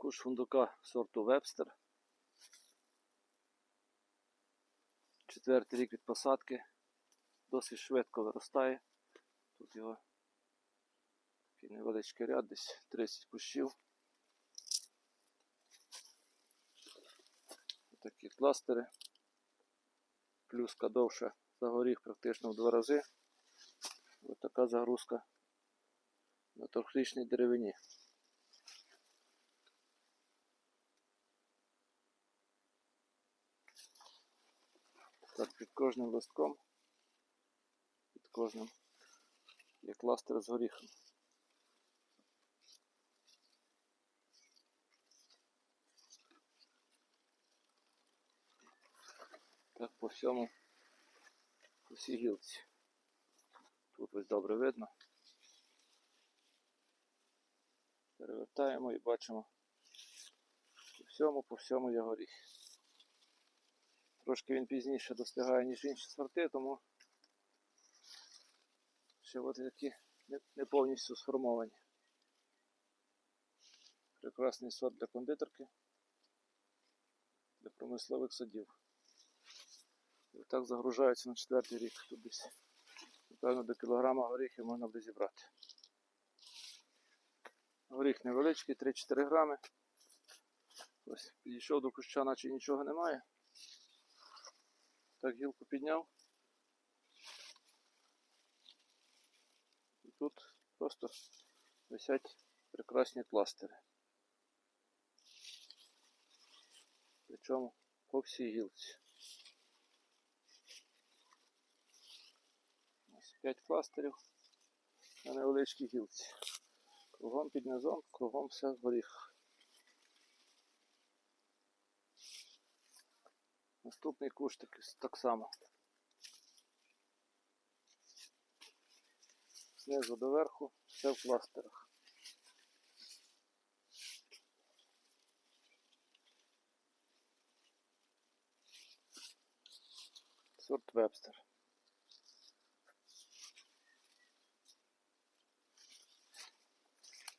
Куш фундука сорту Вебстер. Четвертий рік від посадки. Досить швидко виростає. Тут його такий невеличкий ряд, десь 30 кущів. Такі кластери. Плюска довша за горіх практично в два рази. Ось така загрузка на торфрічній деревині. Так, під кожним листком, під кожним є кластер з горіхом. Так по всьому, по всій гілці. Тут ось добре видно. Перевертаємо і бачимо по всьому, по всьому є горіх. Трошки він пізніше достигає, ніж інші сорти, тому ще от такі не, повністю сформовані. Прекрасний сорт для кондитерки, для промислових садів. І так загружаються на четвертий рік. Тут десь, напевно, до кілограма горіхів можна буде зібрати. Горіх невеличкий, 3-4 грами. Ось підійшов до куща, наче нічого немає. Так гілку підняв. І тут просто висять прекрасні кластери. Причому по всій гілці. Ось 5 кластерів на невеличкій гілці. Кругом під низом, кругом все в горіх. Наступний куш так, само. Знизу до верху, все в кластерах. Сорт Вебстер.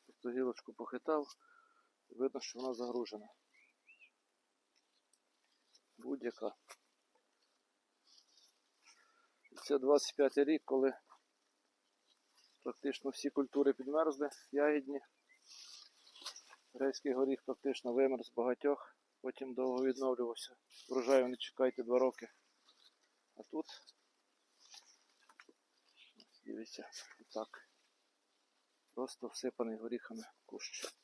Тобто гілочку похитав, і видно, що вона загружена. Будь-яка. Це 25 рік, коли практично всі культури підмерзли, ягідні. Грецький горіх практично вимерз багатьох, потім довго відновлювався. Врожаю не чекайте 2 роки. А тут, дивіться, так. Просто всипаний горіхами кущ.